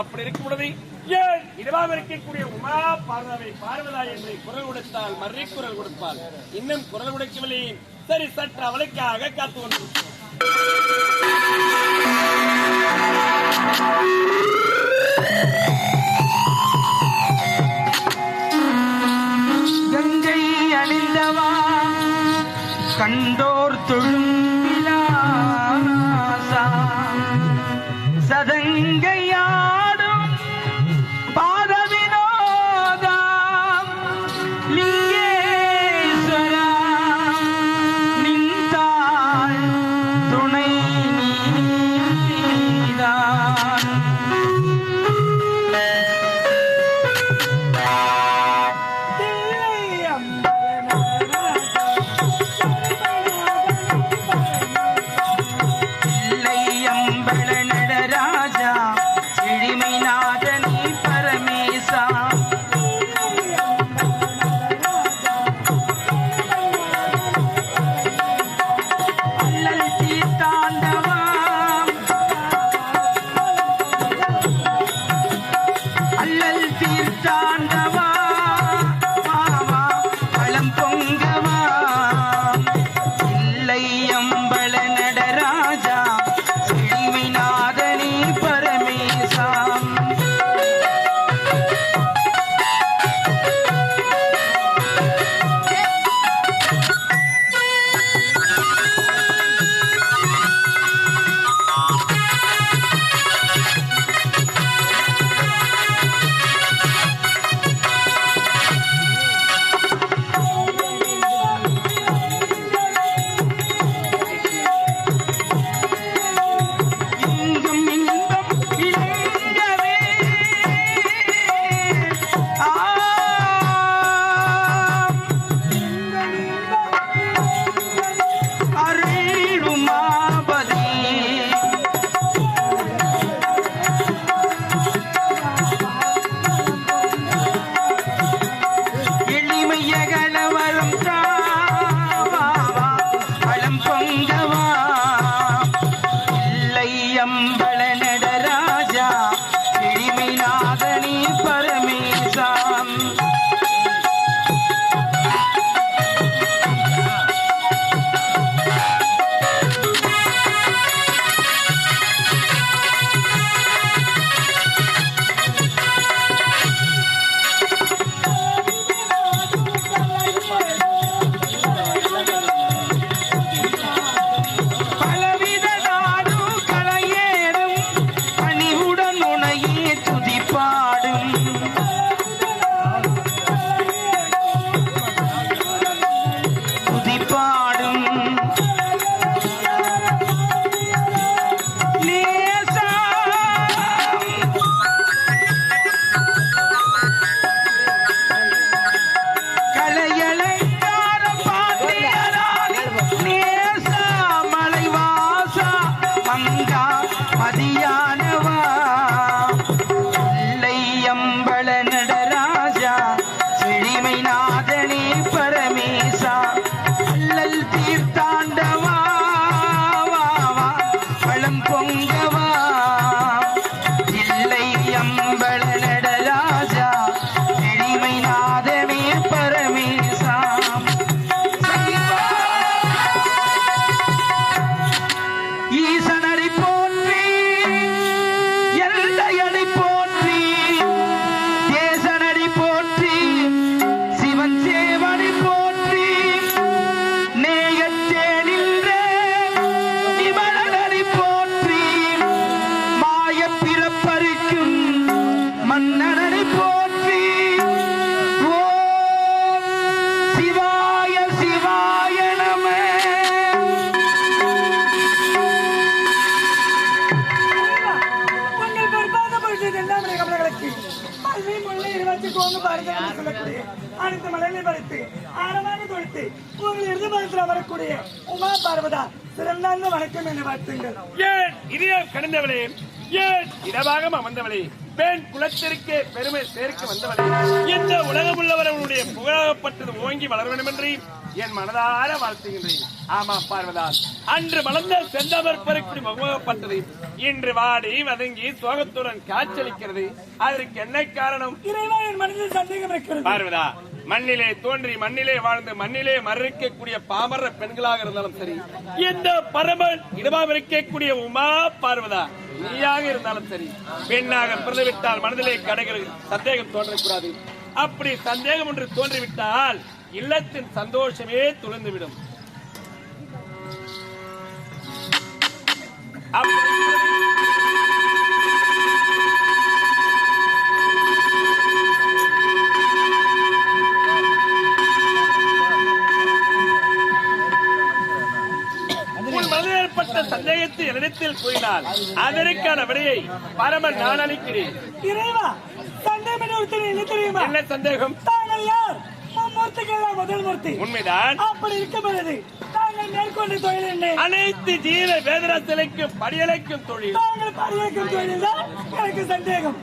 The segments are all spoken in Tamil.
அப்படி இருக்கும் பொழுது ஏன் இருக்கக்கூடிய உமா பார்வதை பார்வதா என்று குரல் கொடுத்தால் மறை குரல் கொடுப்பாள். இன்னும் குரல் கொடுக்கவில்லை. சரி சற்று அவளுக்காக காத்து கொண்டு கங்கை கண்டோர் தொழும் Thank you. கோங்கு பாரதம் என்று சொல்லக்கூடிய அனைத்து மலைகளை படைத்து ஆழமாக தொடுத்து உங்கள் இறுதி பதத்தில் வரக்கூடிய உமா பார்வதா சிறந்தாந்த வணக்கம் என வாழ்த்துங்கள். ஏன் இதயம் கடந்தவளே ஏன் இடபாகம் அமர்ந்தவளே? பெண் குலத்திற்கு பெருமை சேர்க்க வந்தவளே? இந்த உலகம் உள்ளவர் அவனுடைய புகழாகப்பட்டது ஓங்கி வளர வேண்டும் என்று என் மனதார வாழ்த்துகின்றேன். ஆமா பார்வதா அன்று மலர்ந்த செந்தமர் பறக்குடி முகப்பட்டது இன்று வாடி வதங்கி சோகத்துடன் காய்ச்சலிக்கிறது அதற்கு என்ன காரணம்? இறைவா என் மனதில் சந்தேகம் இருக்கிறது. பார்வதா மண்ணிலே தோன்றி மண்ணிலே வாழ்ந்து மண்ணிலே மறுக்கக்கூடிய பாமர பெண்களாக இருந்தாலும் சரி இந்த பரமன் இடமாக இருக்கக்கூடிய உமா பார்வதா நீயாக இருந்தாலும் சரி பெண்ணாக பிறந்துவிட்டால் மனதிலே கடைகள் சந்தேகம் தோன்றக்கூடாது. அப்படி சந்தேகம் ஒன்று தோன்றிவிட்டால் இல்லத்தின் சந்தோஷமே ஏற்பட்ட சந்தேகத்தை என்னிடத்தில் கூறினால் அதற்கான விடையை பரமன் நான் அளிக்கிறேன். இறைவா சந்தேகம் என்ன சந்தேகம்? மூர்த்திகள் முதல் மூர்த்தி உண்மைதான். அப்படி இருக்கும் பொழுது தாங்கள் மேற்கொண்ட தொழில் என்ன? அனைத்து ஜீவ வேதனா சிலைக்கும் படியலைக்கும் தொழில். தாங்கள் பரிவர்க்கும் தொழில் தான் எனக்கு சந்தேகம்.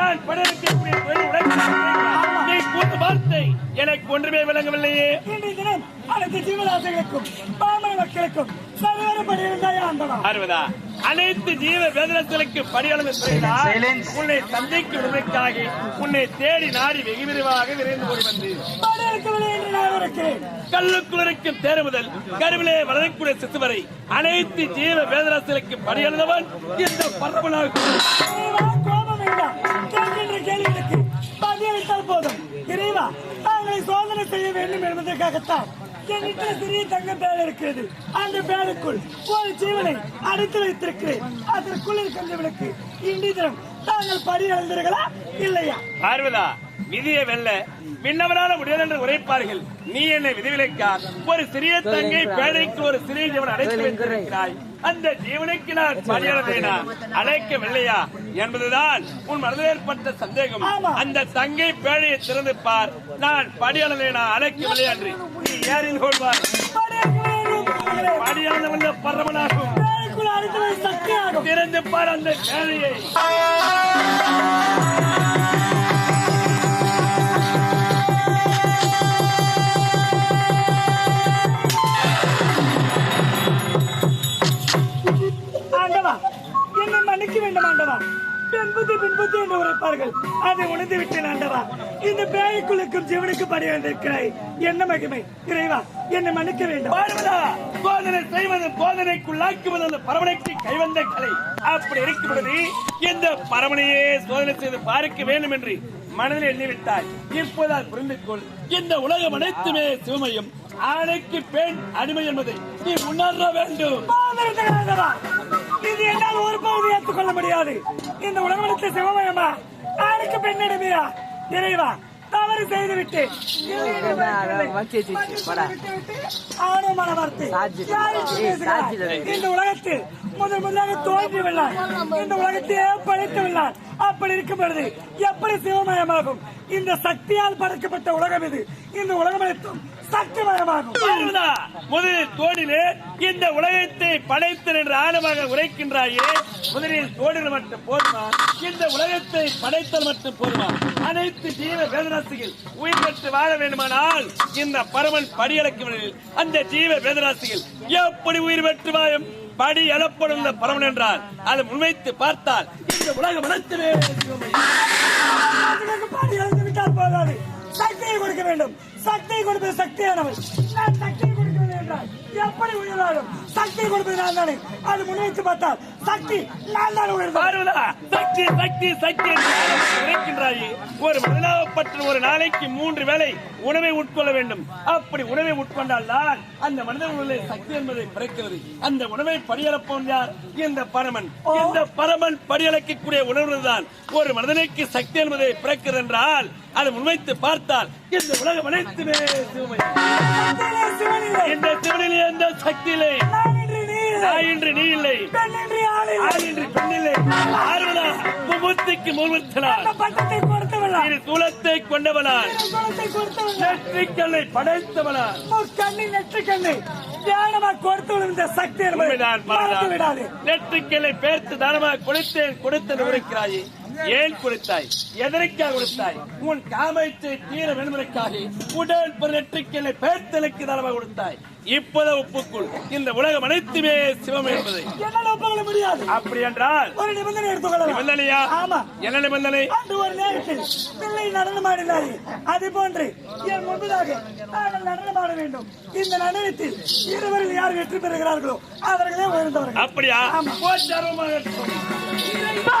நான் படையலைக்கக்கூடிய தொழில் உனக்கு நீ கூறும் வார்த்தை எனக்கு ஒன்றுமே விளங்கவில்லையே. இன்றைய தினம் அனைத்து ஜீவராசிகளுக்கும் பாமர மக்களுக்கும் சரிவர படியிருந்தாய் ஆண்டவா. பார்வதா அனைத்து ஜீவ வேதனத்திற்கு Silence. உன்னை சந்திக்கும் உரிமைக்காக உன்னை தேடி நாடி வெகு விரைவாக விரைந்து ஓடி வந்து. கல்லுக்குள் இருக்கும் தேர் முதல் கருவிலே வளரக்கூடிய சிசு வரை அனைத்து ஜீவ வேதனத்திற்கு படியளந்தவன் இந்த பரவலாக கோபம் கேள்விகளுக்கு பதிலளித்தால் போதும். இறைவா தாங்களை சோதனை செய்ய வேண்டும் என்பதற்காகத்தான் என்னிட்ட சிறிய தங்க பேர் இருக்கிறது. அந்த பேருக்குள் ஒரு ஜீவனை அடைத்து வைத்திருக்கிறேன். அதற்குள் இருக்கின்றவனுக்கு இன்றைய தினம் தாங்கள் படி அடைந்தீர்களா இல்லையா? பார்வதா விதியை வெல்ல விண்ணவரால முடியாது என்று உரைப்பார்கள். நீ என்னை விதிவிலைக்கார் ஒரு சிறிய தங்கை பேழைக்கு ஒரு சிறிய ஜீவன் அடைத்து வைத்திருக்கிறாய். அந்த ஜீவனுக்கு நான் பணியாளனா அழைக்கவில்லையா என்பதுதான் உன் மனதில் ஏற்பட்ட சந்தேகம். அந்த தங்கை பேழையை திறந்து பார். நான் படியாளனா அழைக்கவில்லை என்று நீ ஏறில் கொள்வார் வை சக்தியாகும். திறந்து பார் அந்த பேழையை. உரைப்பார்கள் அதை உணர்ந்து விட்டேன் ஆண்டவா இந்த பேய்க்குள்ளுக்கும் ஜீவனுக்கு படி வந்திருக்கிறாய் என்ன மகிமை? இறைவா என்னை மன்னிக்க வேண்டும். சோதனை செய்வது சோதனைக்குள்ளாக்குவது அந்த பரமனைக்கு கைவந்த கலை. அப்படி இருக்கும் பொழுது இந்த பரமனையே சோதனை செய்து பார்க்க வேண்டும் என்று மனதில் எண்ணிவிட்டாய். இப்போதான் புரிந்து கொள் இந்த உலகம் அனைத்துமே சிவமயம் ஆணைக்கு பெண் அடிமை என்பதை நீ உணர வேண்டும். இது என்னால் ஒரு பகுதி ஏற்றுக்கொள்ள முடியாது. இந்த உலகத்தில் சிவமயமா ஆணுக்கு பெண்ணிடமையா? இறைவா தவறு செய்து விட்டு ஆணுமான வார்த்தை யாருக்கு பேசுகிறாய்? இந்த உலகத்தில் முதல் முதலாக தோன்றி விழார் இந்த உலகத்தையே படைத்து விழார் அப்படி இருக்கும் பொழுது எப்படி சிவமயமாகும் இந்த சக்தியால் படைக்கப்பட்ட உலகம் இது இந்த உலகம் அனைத்தும் முதலில் தோடிலே இந்த உலகத்தை படைத்தல் என்று ஆழமாக உரைக்கின்றாயே முதலில் தோடில் மட்டும் போதுமா இந்த உலகத்தை படைத்தல் மட்டும் போதுமா அனைத்து ஜீவ வேதராசிகள் உயிர் பெற்று வாழ வேண்டுமானால் இந்த பரமன் படியளக்கும் அந்த ஜீவ வேதராசிகள் எப்படி உயிர் பெற்று வாழும்? படி எழப்படும் இந்த பரமன் என்றால் அதை முன்வைத்து பார்த்தால் இந்த உலகம் அனைத்துமே சிவமயம். அதுக்கு விட்டால் போதாது. சக்தியை கொடுக்க வேண்டும். சக்தியை கொடுப்பது சக்தியானவன். நான் சக்தியை என்றால் எப்படி உயர்வாடும் சக்தியை கொடுப்பது நான் தானே? அது முன்வைத்து பார்த்தால் சக்தி நான் தான் சக்தி சக்தி சக்தி என்று உரைக்கின்றாயே ஒரு ஒரு நாளைக்கு மூன்று வேளை உணவை உட்கொள்ள வேண்டும். அப்படி உணவை உட்கொண்டால் தான் அந்த மனிதன் உடலில் சக்தி என்பதை பிறக்கிறது. அந்த உணவை படியளப்போம் யார்? இந்த பரமன். இந்த பரமன் படியளக்கக்கூடிய உணர்வு தான் ஒரு மனிதனுக்கு சக்தி என்பதை பிறக்கிறது என்றால் அதை முன்வைத்து பார்த்தால் இந்த உலகம் அனைத்துமே சக்தியிலே இந்த எந்த சக்தி இல்லை என்று நீ இல்லை என்று ஆர்வலா இரு நெற்றிக்கல்லை கண்ணி நெற்று கண்ணி தியானமா இந்த சக்தி விடாது நெற்றிக்கல்லை பேர்த்து தானமாக கொடுத்தேன் கொடுத்து உரைக்கிறாயே ஏன் கொடுத்தாய்? எதற்காக கொடுத்தாய்? உன் காமத்தை தீர வேண்டுமெனக்காக உடல் பிறற்றுக்களை பேர்த்தலுக்கு தரமாக கொடுத்தாய். இப்போத ஒப்புக்குள் இந்த உலகம் அனைத்துமே சிவம் என்பதை. என்னால ஒப்புக்கொள்ள முடியாது. அப்படி என்றால் ஒரு நிபந்தனை எடுத்துக்கொள்ளலாம். நிபந்தனையா? ஆமா. என்ன நிபந்தனை? அன்று ஒரு நேரத்தில் பிள்ளை நடனமாடினாரே அது போன்று என் முன்பதாக நாங்கள் நடனமாட வேண்டும். இந்த நடனத்தில் இருவரில் யார் வெற்றி பெறுகிறார்களோ அவர்களே உயர்ந்தவர்கள். அப்படியா? ஆமா. போச்சு. இறைவா!